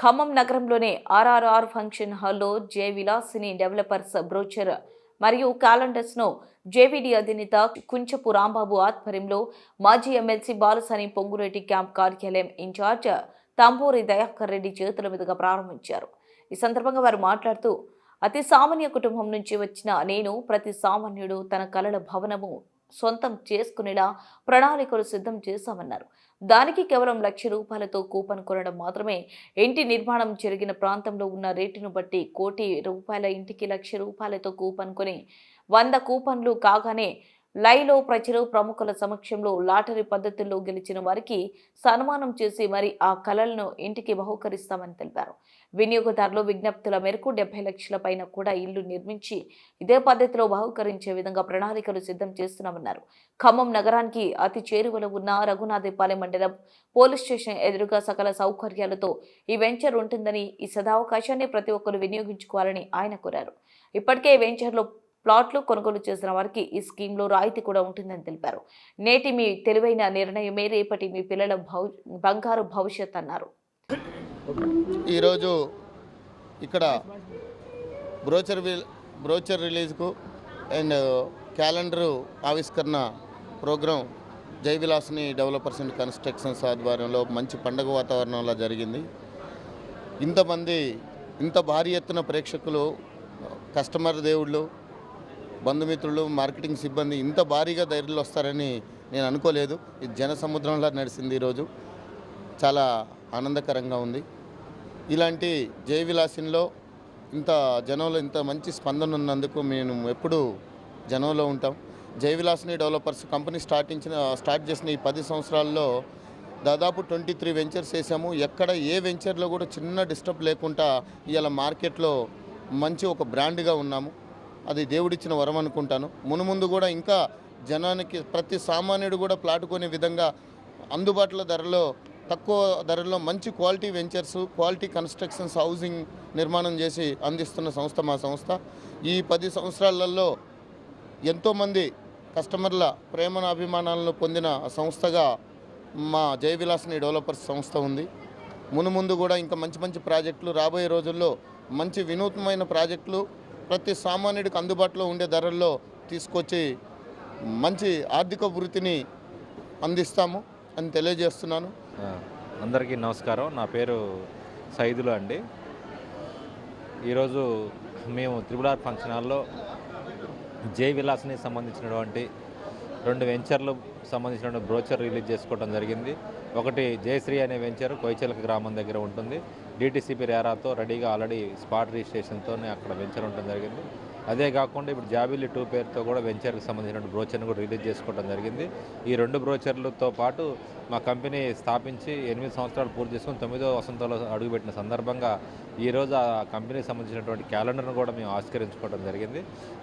ఖమ్మం నగరంలోని ఆర్ఆర్ఆర్ ఫంక్షన్ హాల్లో జే విలాసిని developers brochure మరియు క్యాలెండర్స్ను జేవీడీ అధినేత కుంచపు రాంబాబు ఆధ్వర్యంలో మాజీ ఎమ్మెల్సీ బాలసాని పొంగురెడ్డి క్యాంప్ కార్యాలయం ఇన్ఛార్జ్ తంబూరి దయాకర్ రెడ్డి చేతుల మీదుగా ప్రారంభించారు. ఈ సందర్భంగా వారు మాట్లాడుతూ అతి సామాన్య కుటుంబం నుంచి వచ్చిన నేను ప్రతి సామాన్యుడు తన కలల భవనము సొంతం చేసుకునేలా ప్రణాళికలు సిద్ధం చేశామన్నారు. దానికి కేవలం లక్ష రూపాయలతో కూపన్ కొనడం మాత్రమే. ఇంటి నిర్మాణం జరిగిన ప్రాంతంలో ఉన్న రేటును బట్టి కోటి రూపాయల ఇంటికి లక్ష రూపాయలతో కూపన్ కొని వంద కూపన్లు కాగానే లైలో ప్రజలు ప్రముఖుల సమక్షంలో లాటరీ పద్ధతుల్లో గెలిచిన వారికి సన్మానం చేసి మరి ఆ కళలను ఇంటికి బహుకరిస్తామని తెలిపారు. వినియోగదారులు విజ్ఞప్తుల మేరకు డెబ్బై లక్షల పైన కూడా ఇల్లు నిర్మించి ఇదే పద్ధతిలో బహుకరించే విధంగా ప్రణాళికలు సిద్ధం చేస్తున్నామన్నారు. ఖమ్మం నగరానికి అతి చేరువలో ఉన్న రఘునాథపాలెం మండలం పోలీస్ స్టేషన్ ఎదురుగా సకల సౌకర్యాలతో ఈ వెంచర్ ఉంటుందని ఈ సదావకాశాన్ని ప్రతి ఒక్కరు వినియోగించుకోవాలని ఆయన కోరారు. ఇప్పటికే వెంచర్లో ప్లాట్లు కొనుగోలు చేసిన వారికి ఈ స్కీమ్లో రాయితీ కూడా ఉంటుందని తెలిపారు. నేటి మీ తెలివైన నిర్ణయమే రేపటి మీ పిల్లల బంగారు భవిష్యత్ అన్నారు. ఈరోజు ఇక్కడ బ్రోచర్ బ్రోచర్ రిలీజ్కు అండ్ క్యాలెండరు ఆవిష్కరణ program Jayavilasini developers and constructions ఆధ్వర్యంలో మంచి పండగ వాతావరణంలో జరిగింది. ఇంతమంది ఇంత భారీ ఎత్తున ప్రేక్షకులు కస్టమర్ దేవుళ్ళు బంధుమిత్రులు మార్కెటింగ్ సిబ్బంది ఇంత భారీగా ధైర్యంలో వస్తారని నేను అనుకోలేదు. ఇది జన సముద్రంలా నడిచింది ఈరోజు చాలా ఆనందకరంగా ఉంది. ఇలాంటి జయ విలాసిన్లో ఇంత జనంలో ఇంత మంచి స్పందన ఉన్నందుకు మేము ఎప్పుడూ జనంలో ఉంటాం. జయవిలాసిని డెవలపర్స్ కంపెనీ స్టార్టించిన స్టార్ట్ చేసిన ఈ పది సంవత్సరాల్లో దాదాపు ట్వంటీ త్రీ వెంచర్స్ వేసాము. ఎక్కడ ఏ వెంచర్లో కూడా చిన్న డిస్టర్బ్ లేకుండా ఇవాళ మార్కెట్లో మంచి ఒక బ్రాండ్గా ఉన్నాము. అది దేవుడిచ్చిన వరం అనుకుంటాను. మునుముందు కూడా ఇంకా జనానికి ప్రతి సామాన్యుడు కూడా ప్లాట్ కొనే విధంగా అందుబాటులో ధరలో తక్కువ ధరలో మంచి quality ventures quality constructions housing నిర్మాణం చేసి అందిస్తున్న సంస్థ మా సంస్థ. ఈ పది సంవత్సరాలలో ఎంతోమంది కస్టమర్ల ప్రేమను అభిమానాలను పొందిన సంస్థగా మా జయ విలాస్ని డెవలపర్స్ సంస్థ ఉంది. మునుముందు కూడా ఇంకా మంచి మంచి ప్రాజెక్టులు రాబోయే రోజుల్లో మంచి వినూత్నమైన ప్రాజెక్టులు ప్రతి సామాన్యుడికి అందుబాటులో ఉండే ధరల్లో తీసుకొచ్చి మంచి ఆర్థిక వృత్తిని అందిస్తాము అని తెలియజేస్తున్నాను. అందరికీ నమస్కారం. నా పేరు సైదులు అండి. ఈరోజు మేము త్రిపులార్ ఫంక్షన్ హాల్లో జై విలాస్ని సంబంధించినటువంటి రెండు వెంచర్లు సంబంధించినటువంటి బ్రోచర్ రిలీజ్ చేసుకోవడం జరిగింది. ఒకటి జయశ్రీ అనే వెంచర్ కోయిచలక గ్రామం దగ్గర ఉంటుంది. డిటీసీపీ రేరాతో రెడీగా ఆల్రెడీ స్పాట్ రిజిస్ట్రేషన్తోనే అక్కడ వెంచర్ ఉండడం జరిగింది. అదే కాకుండా ఇప్పుడు జాబిల్లి టూ పేరుతో కూడా వెంచర్కి సంబంధించిన బ్రోచర్ని కూడా రిలీజ్ చేసుకోవడం జరిగింది. ఈ రెండు బ్రోచర్లతో పాటు మా కంపెనీ స్థాపించి ఎనిమిది సంవత్సరాలు పూర్తి చేసుకుని తొమ్మిదో వసంతంలో అడుగుపెట్టిన సందర్భంగా ఈరోజు ఆ కంపెనీకి సంబంధించినటువంటి క్యాలెండర్ను కూడా మేము ఆవిష్కరించుకోవడం జరిగింది.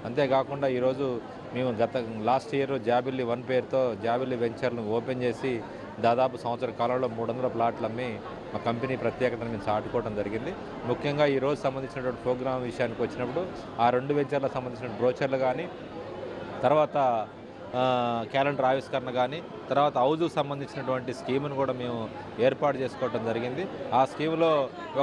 అంతేకాకుండా ఈరోజు మేము గత లాస్ట్ ఇయర్ జాబిల్లి వన్ పేరుతో జాబిల్లి వెంచర్ను ఓపెన్ చేసి దాదాపు సంవత్సర కాలంలో మూడు వందల ప్లాట్లు అమ్మి మా కంపెనీ ప్రత్యేకతను మేము చాటుకోవడం జరిగింది. ముఖ్యంగా ఈ రోజు సంబంధించినటువంటి ప్రోగ్రామ్ విషయానికి వచ్చినప్పుడు ఆ రెండు వెంచర్లకు సంబంధించిన బ్రోచర్లు కానీ తర్వాత క్యాలెండర్ ఆవిష్కరణ కానీ తర్వాత హౌజుకు సంబంధించినటువంటి స్కీమును కూడా మేము ఏర్పాటు చేసుకోవడం జరిగింది. ఆ స్కీమ్లో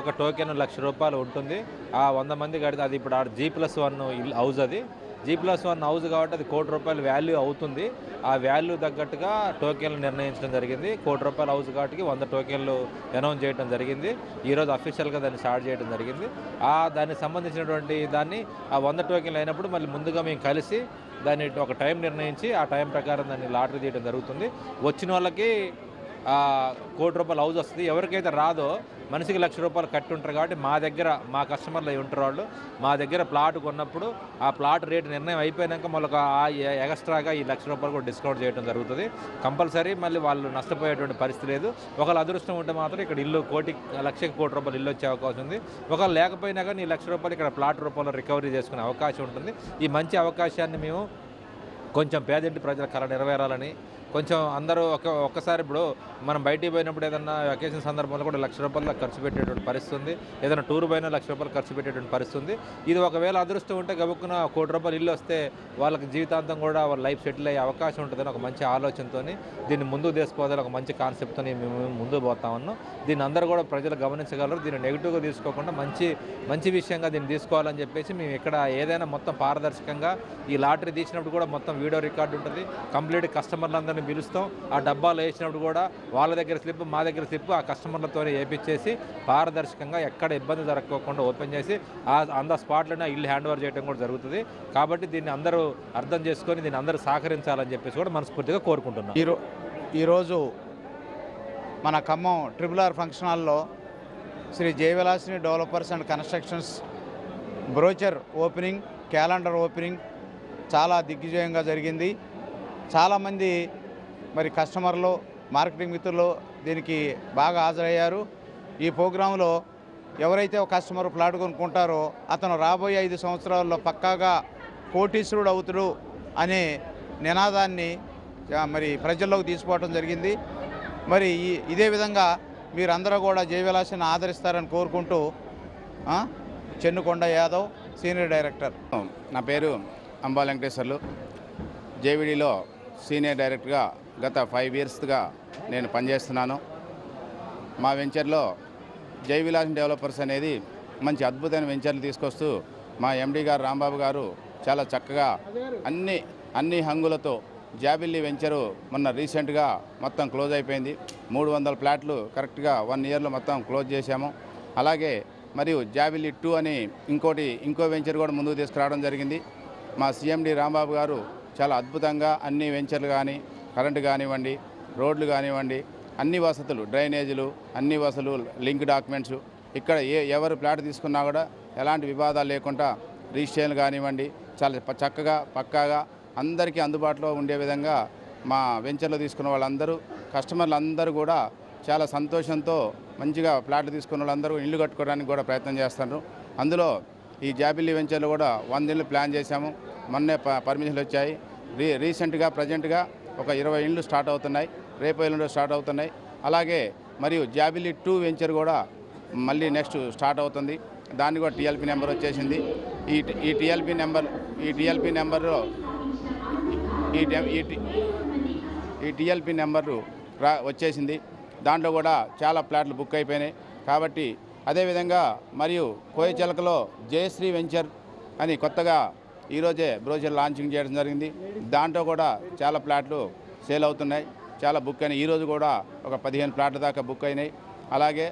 ఒక టోకెన్ లక్ష రూపాయలు ఉంటుంది. ఆ వంద మంది కడితే అది ఇప్పుడు ఆ జీ ప్లస్ వన్ హౌజ్ అది. జీ ప్లస్ వన్ హౌస్ కాబట్టి అది కోటి రూపాయల వాల్యూ అవుతుంది. ఆ వాల్యూ తగ్గట్టుగా టోకెన్లు నిర్ణయించడం జరిగింది. కోటి రూపాయల హౌస్ కాబట్టి వంద టోకెన్లు అనౌన్స్ చేయడం జరిగింది. ఈరోజు అఫీషియల్గా దాన్ని స్టార్ట్ చేయడం జరిగింది. ఆ దానికి సంబంధించినటువంటి దాన్ని ఆ వంద టోకెన్లు అయినప్పుడు మళ్ళీ ముందుగా మేము కలిసి దాన్ని ఒక టైం నిర్ణయించి ఆ టైం ప్రకారం దాన్ని లాటరీ తీయడం జరుగుతుంది. వచ్చిన వాళ్ళకి కోటి రూపాయల హౌస్ వస్తుంది. ఎవరికైతే రాదో మనిషికి లక్ష రూపాయలు కట్టి ఉంటారు కాబట్టి మా దగ్గర మా కస్టమర్లు అయి ఉంటారు వాళ్ళు. మా దగ్గర ప్లాట్ కొన్నప్పుడు ఆ ప్లాట్ రేటు నిర్ణయం అయిపోయాక మళ్ళీ ఒక ఆ ఎక్స్ట్రాగా ఈ లక్ష రూపాయలు కూడా డిస్కౌంట్ చేయడం జరుగుతుంది. కంపల్సరీ మళ్ళీ వాళ్ళు నష్టపోయేటువంటి పరిస్థితి లేదు. ఒకళ్ళు అదృష్టం ఉంటే మాత్రం ఇక్కడ ఇల్లు కోటి లక్షకి కోటి రూపాయలు ఇల్లు వచ్చే అవకాశం ఉంది. ఒకవేళ లేకపోయినా కానీ ఈ లక్ష రూపాయలు ఇక్కడ ప్లాట్ రూపంలో రికవరీ చేసుకునే అవకాశం ఉంటుంది. ఈ మంచి అవకాశాన్ని మేము కొంచెం పేదింటి ప్రజల కళ నెరవేరాలని కొంచెం అందరూ ఒక ఒక్కసారి ఇప్పుడు మనం బయటికి పోయినప్పుడు ఏదన్నా వెకేషన్ సందర్భంలో కూడా లక్ష రూపాయలు ఖర్చు పెట్టేటువంటి పరిస్థితి ఉంది. ఏదైనా టూర్ పోయినా లక్ష రూపాయలు ఖర్చు పెట్టేటువంటి పరిస్థితి ఉంది. ఇది ఒకవేళ అదృష్టం ఉంటే గబుక్కున కోటి రూపాయలు ఇల్లు వస్తే వాళ్ళకి జీవితాంతం కూడా వాళ్ళ లైఫ్ సెటిల్ అయ్యే అవకాశం ఉంటుందని ఒక మంచి ఆలోచనతో దీన్ని ముందుకు తీసుకోవాలని ఒక మంచి కాన్సెప్ట్తో మేము ముందుకు పోతా ఉన్నాం. దీన్ని అందరూ కూడా ప్రజలు గమనించగలరు. దీన్ని నెగిటివ్గా తీసుకోకుండా మంచి మంచి విషయంగా దీన్ని తీసుకోవాలని చెప్పేసి మేము ఇక్కడ ఏదైనా మొత్తం పారదర్శకంగా ఈ లాటరీ తీసినప్పుడు కూడా మొత్తం వీడియో రికార్డు ఉంటుంది. కంప్లీట్ కస్టమర్లందరినీ పిలుస్తాం. ఆ డబ్బాలు వేసినప్పుడు కూడా వాళ్ళ దగ్గర స్లిప్ మా దగ్గర స్లిప్ ఆ కస్టమర్లతోనే వేపించేసి పారదర్శకంగా ఎక్కడ ఇబ్బంది జరగకోకుండా ఓపెన్ చేసి ఆ ఆన్ ద స్పాట్లోనే ఇల్లు హ్యాండ్ ఓవర్ చేయడం కూడా జరుగుతుంది. కాబట్టి దీన్ని అందరూ అర్థం చేసుకొని దీన్ని అందరూ సహకరించాలని చెప్పేసి కూడా మనస్ఫూర్తిగా కోరుకుంటున్నాం. ఈరో ఈరోజు మన ఖమ్మం ట్రిపుల్ ఆర్ ఫంక్షన్ హాల్లో Shri Jayavilasini developers and constructions brochure opening calendar opening చాలా దిగ్విజయంగా జరిగింది. చాలామంది మరి కస్టమర్లు మార్కెటింగ్ మిత్రులు దీనికి బాగా హాజరయ్యారు. ఈ ప్రోగ్రాంలో ఎవరైతే ఒక కస్టమర్ ప్లాట్ కొనుక్కుంటారో అతను రాబోయే ఐదు సంవత్సరాల్లో పక్కాగా కోటీశ్వరుడు అవుతుడు అనే నినాదాన్ని మరి ప్రజల్లోకి తీసుకోవడం జరిగింది. మరి ఈ ఇదే విధంగా మీరందరూ కూడా జయవిలాసిని ఆదరిస్తారని కోరుకుంటూ చెన్నుకొండ యాదవ్ సీనియర్ డైరెక్టర్. నా పేరు అంబా వెంకటేశ్వర్లు. జేవిడిలో సీనియర్ డైరెక్టర్గా గత ఫైవ్ ఇయర్స్గా నేను పనిచేస్తున్నాను. మా వెంచర్లో జై విలాస్ డెవలపర్స్ అనేది మంచి అద్భుతమైన వెంచర్లు తీసుకొస్తూ మా ఎండీ గారు రాంబాబు గారు చాలా చక్కగా అన్ని అన్ని హంగులతో జాబిల్లి వెంచరు మొన్న రీసెంట్గా మొత్తం క్లోజ్ అయిపోయింది. మూడు వందల ప్లాట్లు కరెక్ట్గా వన్ ఇయర్లో మొత్తం క్లోజ్ చేశాము. అలాగే మరియు జాబిల్లి టూ అని ఇంకోటి ఇంకో వెంచర్ కూడా ముందుకు తీసుకురావడం జరిగింది. మా సీఎండి రాంబాబు గారు చాలా అద్భుతంగా అన్ని వెంచర్లు కానీ కరెంటు కానివ్వండి రోడ్లు కానివ్వండి అన్ని వసతులు డ్రైనేజీలు అన్ని వసతులు లింక్ డాక్యుమెంట్స్ ఇక్కడ ఏ ఎవరు ప్లాట్ తీసుకున్నా కూడా ఎలాంటి వివాదాలు లేకుండా రిజిస్ట్రేషన్ కానివ్వండి చాలా చక్కగా పక్కాగా అందరికీ అందుబాటులో ఉండే విధంగా మా వెంచర్లో తీసుకున్న వాళ్ళందరూ కస్టమర్లు అందరూ కూడా చాలా సంతోషంతో మంచిగా ప్లాట్లు తీసుకున్న వాళ్ళందరూ ఇల్లు కట్టుకోవడానికి కూడా ప్రయత్నం చేస్తున్నారు. అందులో ఈ జాబిల్లీ వెంచర్లో కూడా వందేళ్ళు ప్లాన్ చేశాము. మొన్నే పర్మిషన్లు వచ్చాయి. రీ రీసెంట్గా ప్రజెంట్గా ఒక ఇరవై ఇండ్లు స్టార్ట్ అవుతున్నాయి. రేపు ఎల్లుండి స్టార్ట్ అవుతున్నాయి. అలాగే మరియు జాబిలీ టూ వెంచర్ కూడా మళ్ళీ నెక్స్ట్ స్టార్ట్ అవుతుంది. దాన్ని కూడా టీఎల్పీ నెంబర్ వచ్చేసింది. ఈ ఈ టీఎల్పీ నెంబర్ ఈ టీఎల్పీ నెంబర్లో ఈ ఈ టీఎల్పీ నెంబరు రా వచ్చేసింది. దాంట్లో కూడా చాలా ప్లాట్లు బుక్ అయిపోయినాయి. కాబట్టి అదేవిధంగా మరియు కోయచిలకలో జయశ్రీ వెంచర్ అని కొత్తగా ఈరోజే బ్రోచర్ లాంచింగ్ చేయడం జరిగింది. దాంట్లో కూడా చాలా ప్లాట్లు సేల్ అవుతున్నాయి. చాలా బుక్ అయినాయి. ఈరోజు కూడా ఒక పదిహేను ప్లాట్ల దాకా బుక్ అయినాయి. అలాగే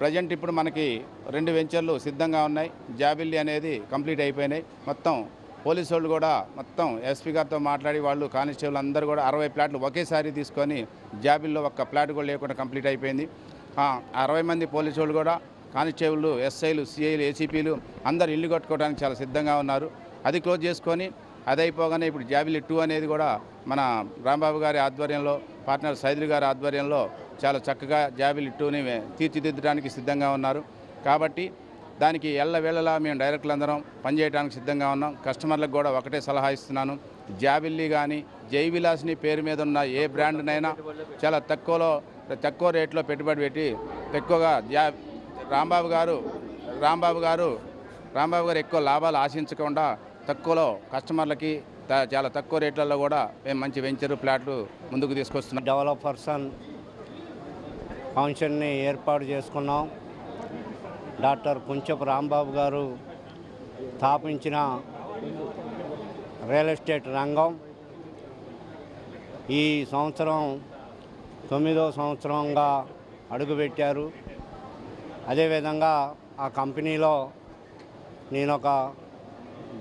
ప్రజెంట్ ఇప్పుడు మనకి రెండు వెంచర్లు సిద్ధంగా ఉన్నాయి. జాబిల్లి అనేది కంప్లీట్ అయిపోయినాయి. మొత్తం పోలీసు వాళ్ళు కూడా మొత్తం ఎస్పీ గారితో మాట్లాడి వాళ్ళు కానిస్టేబుల్ అందరూ కూడా అరవై ప్లాట్లు ఒకేసారి తీసుకొని జాబిల్లో ఒక్క ప్లాట్ కూడా లేకుండా కంప్లీట్ అయిపోయింది. అరవై మంది పోలీసు వాళ్ళు కూడా కానిస్టేబుల్ ఎస్ఐలు సిఐలు ఏసీపీలు అందరు ఇల్లు కట్టుకోవడానికి చాలా సిద్ధంగా ఉన్నారు. అది క్లోజ్ చేసుకొని అది అయిపోగానే ఇప్పుడు జాబిలి టూ అనేది కూడా మన రాంబాబు గారి ఆధ్వర్యంలో పార్ట్నర్ సైదులు గారి ఆధ్వర్యంలో చాలా చక్కగా జాబిలి టూని తీర్చిదిద్దడానికి సిద్ధంగా ఉన్నారు. కాబట్టి దానికి ఎల్ల వేళలా మేము డైరెక్టర్లందరం పనిచేయడానికి సిద్ధంగా ఉన్నాం. కస్టమర్లకు కూడా ఒకటే సలహా ఇస్తున్నాను. జాబిల్లి కానీ జైవిలాస్ని పేరు మీద ఉన్న ఏ బ్రాండ్నైనా చాలా తక్కువలో తక్కువ రేట్లో పెట్టుబడి పెట్టి ఎక్కువగా జా రాంబాబు గారు రాంబాబు గారు రాంబాబు గారు ఎక్కువ లాభాలు ఆశించకుండా తక్కువలో కస్టమర్లకి చాలా తక్కువ రేట్లలో కూడా మేము మంచి వెంచర్ ప్లాట్లు ముందుకు తీసుకొస్తున్నాం డెవలపర్సన్ ఫంక్షన్ని ఏర్పాటు చేసుకున్నాం. డాక్టర్ కుంచపు రాంబాబు గారు స్థాపించిన రియల్ ఎస్టేట్ రంగం. ఈ సంవత్సరం తొమ్మిదో సంవత్సరంగా అడుగుపెట్టారు. అదేవిధంగా ఆ కంపెనీలో నేను ఒక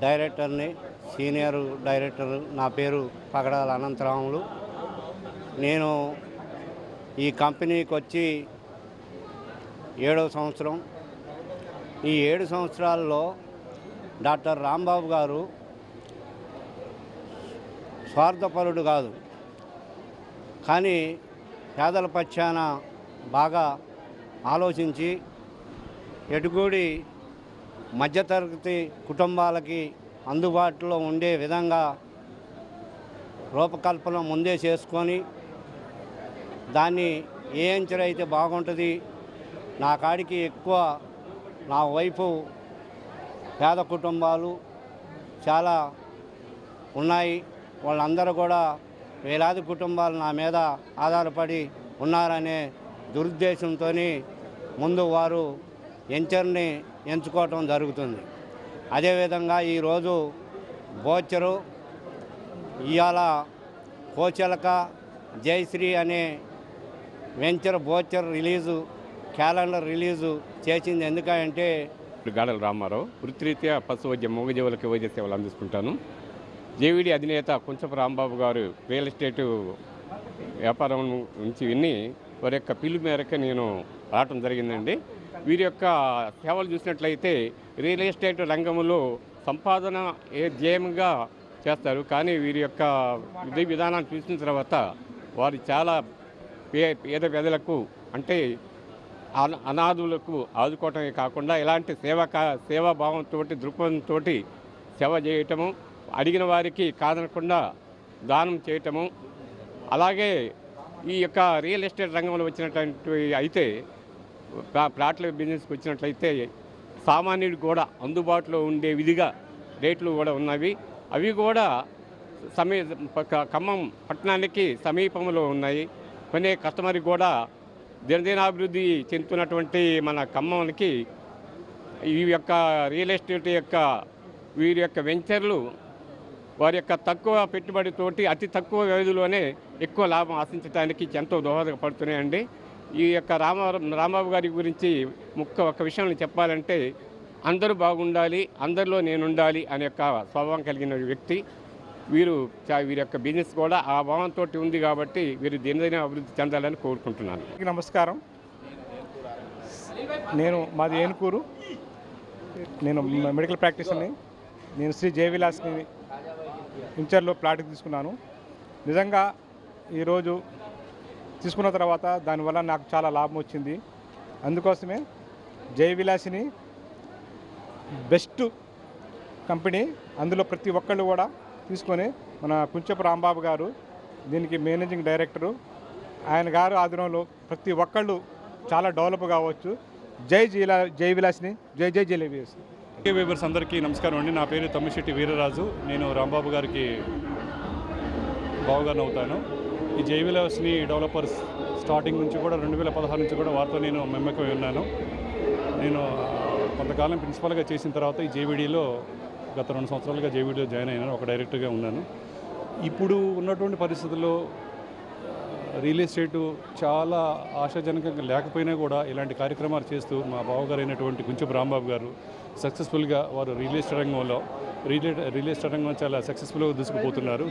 డైరెక్టర్ని సీనియర్ డైరెక్టర్ నా పేరు పగడాల అనంతరాములు. నేను ఈ కంపెనీకి వచ్చి ఏడవ సంవత్సరం. ఈ ఏడు సంవత్సరాల్లో డాక్టర్ రాంబాబు గారు స్వార్థపరుడు కాదు. కానీ పేదల పక్షాన బాగా ఆలోచించి ఎటుగూడి మధ్యతరగతి కుటుంబాలకి అందుబాటులో ఉండే విధంగా రూపకల్పన ముందే చేసుకొని దాన్ని ఏ అంచెలు అయితే బాగుంటుంది నా కాడికి ఎక్కువ నా వైపు పేద కుటుంబాలు చాలా ఉన్నాయి. వాళ్ళందరూ కూడా వేలాది కుటుంబాలు నా మీద ఆధారపడి ఉన్నారనే దురుద్దేశంతో ముందు వారు ఎంచర్ని ఎంచుకోవటం జరుగుతుంది. అదేవిధంగా ఈరోజు బోచరు ఇవాళ కోచలక జయశ్రీ అనే venture brochure release calendar release చేసింది. ఎందుకంటే ఇప్పుడు గాడల రామారావు వృత్తిరీత్యా పశు వైద్య మూగజీవులకి వైద్య సేవలు అందిస్తుంటాను. జేవిడి అధినేత కుంచపు రాంబాబు గారు రియల్ ఎస్టేటు వ్యాపారం నుంచి విని వారి యొక్క పిలుపు మేరకు నేను రావటం జరిగిందండి. వీరి యొక్క సేవలు చూసినట్లయితే రియల్ ఎస్టేట్ రంగంలో సంపాదన ఏ ధ్యేయంగా చేస్తారు. కానీ వీరి యొక్క విధి విధానాన్ని చూసిన తర్వాత వారు చాలా పే పేద పేదలకు అంటే అన- అనాథులకు ఆదుకోవటమే కాకుండా ఇలాంటి సేవ కా సేవాభావంతో దృక్పథంతో సేవ చేయటము అడిగిన వారికి కాదనకుండా దానం చేయటము అలాగే ఈ యొక్క రియల్ ఎస్టేట్ రంగంలో వచ్చినటువంటి అయితే ప్లాట్ల బిజినెస్కి వచ్చినట్లయితే సామాన్యుడికి కూడా అందుబాటులో ఉండే విధిగా రేట్లు కూడా ఉన్నవి. అవి కూడా సమీ ఖమ్మం పట్టణానికి సమీపంలో ఉన్నాయి. కొనే కస్టమర్కి కూడా దినదినాభివృద్ధి చెందుతున్నటువంటి మన ఖమ్మానికి ఈ యొక్క రియల్ ఎస్టేట్ యొక్క వీరి యొక్క వెంచర్లు వారి యొక్క తక్కువ పెట్టుబడితోటి అతి తక్కువ వ్యవధిలోనే ఎక్కువ లాభం ఆశించడానికి ఎంతో దోహదపడుతున్నాయండి. ఈ యొక్క రామ రామబాబు గారి గురించి ముఖ్య ఒక విషయం చెప్పాలంటే అందరూ బాగుండాలి అందరిలో నేను ఉండాలి అనే యొక్క స్వభావం కలిగిన వ్యక్తి. వీరు చా- వీరి యొక్క బిజినెస్ కూడా ఆ భావంతో ఉంది కాబట్టి వీరు దినదిన అభివృద్ధి చెందాలని కోరుకుంటున్నాను. నమస్కారం. నేను మాది ఏనుకూరు. నేను మెడికల్ ప్రాక్టీస్ని నేను శ్రీ జయవిలాస్ని ఇంచర్లో ప్లాట్కి తీసుకున్నాను. నిజంగా ఈరోజు తీసుకున్న తర్వాత దానివల్ల నాకు చాలా లాభం వచ్చింది. అందుకోసమే జయవిలాసిని బెస్ట్ కంపెనీ అందులో ప్రతి ఒక్కళ్ళు కూడా తీసుకొని మన కుంచపు రాంబాబు గారు దీనికి మేనేజింగ్ డైరెక్టరు ఆయన గారు ఆధ్వర్యంలో ప్రతి ఒక్కళ్ళు చాలా డెవలప్ కావచ్చు. జై జీలా జై విలాస్ని జై జై జయలేవియస్ వేవర్స్ అందరికీ నమస్కారం అండి. నా పేరు తమ్మిశెట్టి వీరరాజు. నేను రాంబాబు గారికి బావగారిని ఈ ఈ జైవిలాస్ని డెవలపర్స్ స్టార్టింగ్ నుంచి కూడా రెండు వేల పదహారు నుంచి కూడా వారితో నేను మెమ్మకమై ఉన్నాను. నేను కొంతకాలం ప్రిన్సిపల్గా చేసిన తర్వాత ఈ జేవిడిలో గత రెండు సంవత్సరాలుగా జేవిడిలో జాయిన్ అయినాను ఒక డైరెక్టర్గా ఉన్నాను. ఇప్పుడు ఉన్నటువంటి పరిస్థితుల్లో రియల్ ఎస్టేటు చాలా ఆశాజనకంగా లేకపోయినా కూడా ఇలాంటి కార్యక్రమాలు చేస్తూ మా బావగారు అయినటువంటి కుంచెపు రాంబాబు గారు సక్సెస్ఫుల్గా వారు రియల్ ఎస్టేట్ రంగంలో రియల్ రియల్ ఎస్టేట్ రంగం చాలా సక్సెస్ఫుల్గా దూసుకుపోతున్నారు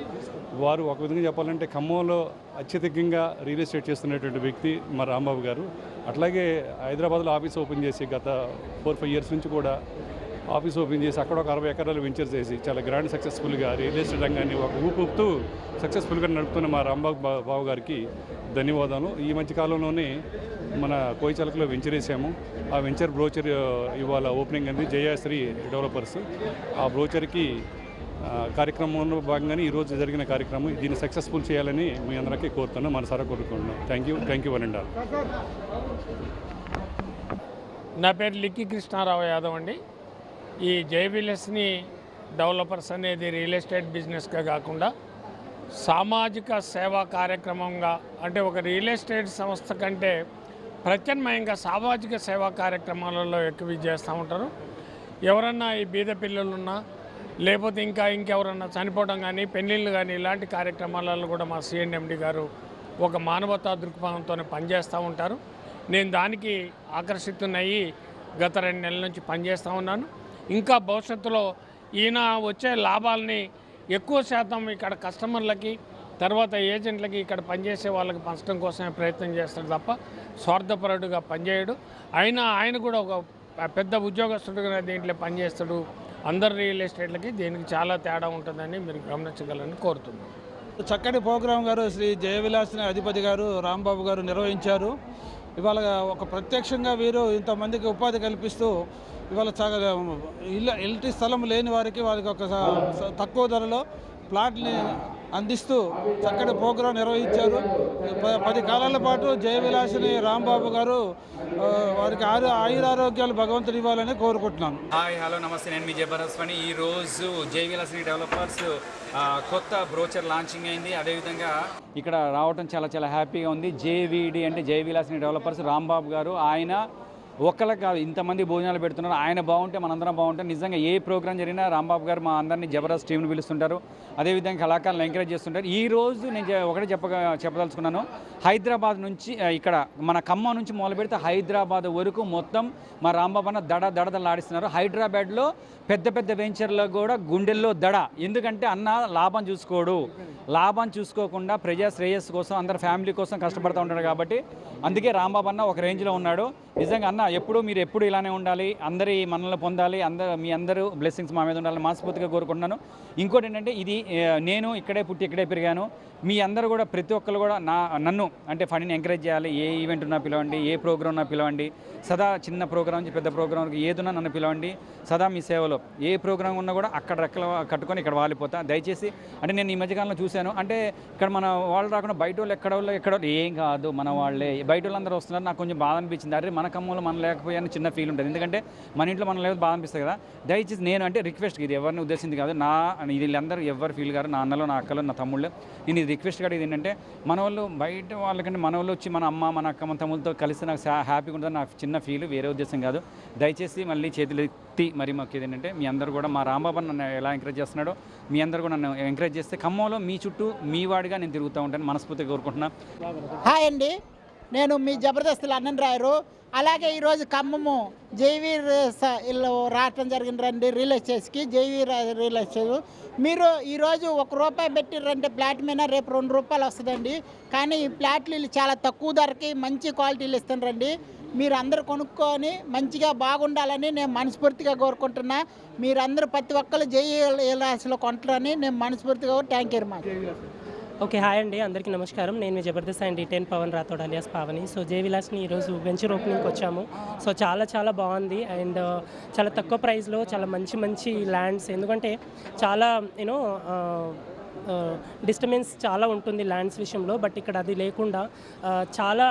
వారు ఒక విధంగా చెప్పాలంటే ఖమ్మంలో అత్యధికంగా రియల్ ఎస్టేట్ చేస్తున్నటువంటి వ్యక్తి మా రాంబాబు గారు. అట్లాగే హైదరాబాద్లో ఆఫీస్ ఓపెన్ చేసి గత ఫోర్ ఫైవ్ ఇయర్స్ నుంచి కూడా ఆఫీస్ ఓపెన్ చేసి అక్కడ ఒక అరవై ఎకరాలు వెంచర్ చేసి చాలా గ్రాండ్ సక్సెస్ఫుల్గా రియల్ ఎస్టేట్ రంగాన్ని ఒక ఊపుతూ సక్సెస్ఫుల్గా నడుపుతున్న మా రాంబాబు బా- బాబు గారికి ధన్యవాదాలు. ఈ మధ్య కాలంలోనే మన కోయిచలకలో వెంచర్ వేసాము. ఆ వెంచర్ బ్రోచర్ ఇవాళ ఓపెనింగ్ అంది జయశ్రీ డెవలపర్స్ ఆ బ్రోచర్కి కార్యక్రమంలో భాగంగానే ఈరోజు జరిగిన కార్యక్రమం దీన్ని సక్సెస్ఫుల్ చేయాలని మీ అందరికీ కోరుతున్నాను మనసారా కోరుకుంటున్నాను. Thank you thank you one and all నా పేరు లిక్కి కృష్ణారావు యాదవ్ అండి. ఈ జేవిలెస్ని డెవలపర్స్ అనేది రియల్ ఎస్టేట్ బిజినెస్గా కాకుండా సామాజిక సేవా కార్యక్రమంగా అంటే ఒక రియల్ ఎస్టేట్ సంస్థ కంటే ప్రత్యామ్నాయంగా సామాజిక సేవా కార్యక్రమాలలో ఎక్కువ చేస్తూ ఉంటారు. ఎవరన్నా ఈ బీద పిల్లలున్నా లేకపోతే ఇంకా ఇంకెవరన్నా చనిపోవడం కానీ పెళ్ళిళ్ళు కానీ ఇలాంటి కార్యక్రమాలలో కూడా మా సిఎన్ఎండి గారు ఒక మానవతా దృక్పథంతో పనిచేస్తూ ఉంటారు. నేను దానికి ఆకర్షితున్నయ్యి గత రెండు నెలల నుంచి పనిచేస్తూ ఉన్నాను. ఇంకా భవిష్యత్తులో ఈయన వచ్చే లాభాలని ఎక్కువ శాతం ఇక్కడ కస్టమర్లకి తర్వాత ఏజెంట్లకి ఇక్కడ పనిచేసే వాళ్ళకి పంచడం కోసమే ప్రయత్నం చేస్తాడు తప్ప స్వార్థపరుడుగా పనిచేయడు. అయినా ఆయన కూడా ఒక పెద్ద ఉద్యోగస్తుడుగా దీంట్లో పనిచేస్తాడు. అందరు రియల్ ఎస్టేట్లకి దీనికి చాలా తేడా ఉంటుందని మీరు గమనించగలని కోరుతున్నాను చక్కటి ప్రోగ్రాం గారు శ్రీ జయవిలాస్ అధిపతి గారు రాంబాబు గారు నిర్వహించారు. ఇవాళ ఒక ప్రత్యక్షంగా వీరు ఇంతమందికి ఉపాధి కల్పిస్తూ ఇవాళ చాలా ఇల్లు ఇంటి స్థలం లేని వారికి వారికి ఒక తక్కువ ధరలో ప్లాట్ని అందిస్తూ చక్కటి ప్రోగ్రాం నిర్వహించారు. పది కాలాల పాటు జయవిలాసిని రాంబాబు గారు వారికి ఆరు ఆయురారోగ్యాలు భగవంతుడు ఇవ్వాలని కోరుకుంటున్నాను. హాయ్ హలో నమస్తే. నేను మీ జబరస్వాణి ఈ రోజు జయవిలాసిని డెవలపర్స్ కొత్త బ్రోచర్ లాంచింగ్ అయింది. అదేవిధంగా ఇక్కడ రావటం చాలా చాలా హ్యాపీగా ఉంది. జేవీడి అంటే జయవిలాసిని డెవలపర్స్ రాంబాబు గారు. ఆయన ఒక్కళ్ళకి కాదు ఇంతమంది భోజనాలు పెడుతున్నారు. ఆయన బాగుంటే మనందరం బాగుంటే నిజంగా ఏ ప్రోగ్రాం జరిగినా రాంబాబు గారు మా అందరినీ జబర్దస్త్ టీంను పిలుస్తుంటారు. అదేవిధంగా కళాకారులను ఎంకరేజ్ చేస్తుంటారు. ఈ రోజు నేను ఒకటే చెప్పగా చెప్పదలుచుకున్నాను. హైదరాబాద్ నుంచి ఇక్కడ మన ఖమ్మం నుంచి మొదలు పెడితే హైదరాబాద్ వరకు మొత్తం మా రాంబాబు అన్న దడ దడదలాడిస్తున్నారు హైదరాబాద్లో పెద్ద పెద్ద వెంచర్లో కూడా గుండెల్లో దడ. ఎందుకంటే అన్న లాభం చూసుకోడు. లాభం చూసుకోకుండా ప్రజా శ్రేయస్సు కోసం అందరి ఫ్యామిలీ కోసం కష్టపడుతూ ఉంటాడు కాబట్టి అందుకే రాంబాబు అన్న ఒక రేంజ్లో ఉన్నాడు. నిజంగా అన్న ఎప్పుడు మీరు ఎప్పుడు ఇలానే ఉండాలి. అందరి మనల్ని పొందాలి. అందరూ మీ అందరూ బ్లెస్సింగ్స్ మా మీద ఉండాలని మనస్ఫూర్తిగా కోరుకుంటున్నాను. ఇంకోటి ఏంటంటే ఇది నేను ఇక్కడే పుట్టి ఇక్కడే పెరిగాను. మీ అందరూ కూడా ప్రతి ఒక్కరు కూడా నా నన్ను అంటే ఫండ్ని ఎంకరేజ్ చేయాలి. ఏ ఈవెంట్ ఉన్నా పిలవండి ఏ ప్రోగ్రామ్ ఉన్నా పిలవండి. సదా చిన్న ప్రోగ్రామ్ నుంచి పెద్ద ప్రోగ్రామ్ వరకు ఏదున్నా నన్ను పిలవండి. సదా మీ సేవలో. ఏ ప్రోగ్రామ్ ఉన్నా కూడా అక్కడ రెక్కలు కట్టుకొని ఇక్కడ వాలిపోతా. దయచేసి అంటే నేను ఈ మధ్యకాలంలో చూశాను. అంటే ఇక్కడ మన వాళ్ళు రాకుండా బయట వాళ్ళు ఎక్కడ వాళ్ళు ఎక్కడ ఏం కాదు మన వాళ్ళే. బయట వాళ్ళందరూ వస్తున్నారు. నాకు కొంచెం బాధ అనిపించింది. అరే మన కమ్మంలో మనం లేకపోయాను చిన్న ఫీల్ ఉంటుంది. ఎందుకంటే మన ఇంట్లో మనం లేదు బాధ అనిపిస్తుంది కదా. దయచేసి నేను అంటే రిక్వెస్ట్ ఇది ఎవరిని ఉద్దేశించి కాదు. నా వీళ్ళందరూ ఎవరు ఫీల్ గారు నా అన్నలో నా అక్కలో నా తమ్ముళ్ళు నేను ఇది రిక్వెస్ట్ కూడా ఇది ఏంటంటే మన వాళ్ళు బయట వాళ్ళకంటే మన వాళ్ళు వచ్చి మన అమ్మ మన అక్క మన తమ్ముళ్ళతో కలిసి నాకు హ్యాపీగా ఉంటుంది నాకు చిన్న ఫీల్ వేరే ఉద్దేశం కాదు. దయచేసి మళ్ళీ చేతులు ఎత్తి మరి మాకు ఏంటంటే మీ అందరూ కూడా మా రాంబాబు నన్ను ఎలా ఎంకరేజ్ చేస్తున్నాడో మీ అందరూ కూడా నన్ను ఎంకరేజ్ చేస్తే ఖమ్మంలో మీ చుట్టూ మీ వాడిగా నేను తిరుగుతూ ఉంటాను మనస్ఫూర్తిగా కోరుకుంటున్నాను హాయ్ అండి. నేను మీ జబర్దస్తులు అన్నం రాయరు. అలాగే ఈరోజు ఖమ్మము జైవీర్ ఇల్లు రావటం జరిగిందండి రియల్ ఎస్టేట్స్కి జైవీర్ రియల్ ఎస్టేట్ మీరు ఈరోజు ఒక రూపాయి పెట్టిరంటే ప్లాట్ మీద రేపు రెండు రూపాయలు వస్తుందండి. కానీ ఈ ప్లాట్లు చాలా తక్కువ ధరకి మంచి క్వాలిటీలు ఇస్తుండ్రండి. మీరు అందరు కొనుక్కొని మంచిగా బాగుండాలని నేను మనస్ఫూర్తిగా కోరుకుంటున్నా. మీరందరూ ప్రతి ఒక్కరు జై రాశిలో కొంటారని నేను మనస్ఫూర్తిగా thank you much. Okay hi అండి. అందరికీ నమస్కారం. నేను మీ Jabardasth and ten Pavan Rathod alias Pavani. So Jayavilasini ఈరోజు వెంచర్ ఓపెనింగ్కి వచ్చాము. సో చాలా చాలా బాగుంది. అండ్ చాలా తక్కువ ప్రైస్లో చాలా మంచి మంచి ల్యాండ్స్. ఎందుకంటే చాలా యూనో డిస్టర్బెన్స్ చాలా ఉంటుంది ల్యాండ్స్ విషయంలో. బట్ ఇక్కడ అది లేకుండా చాలా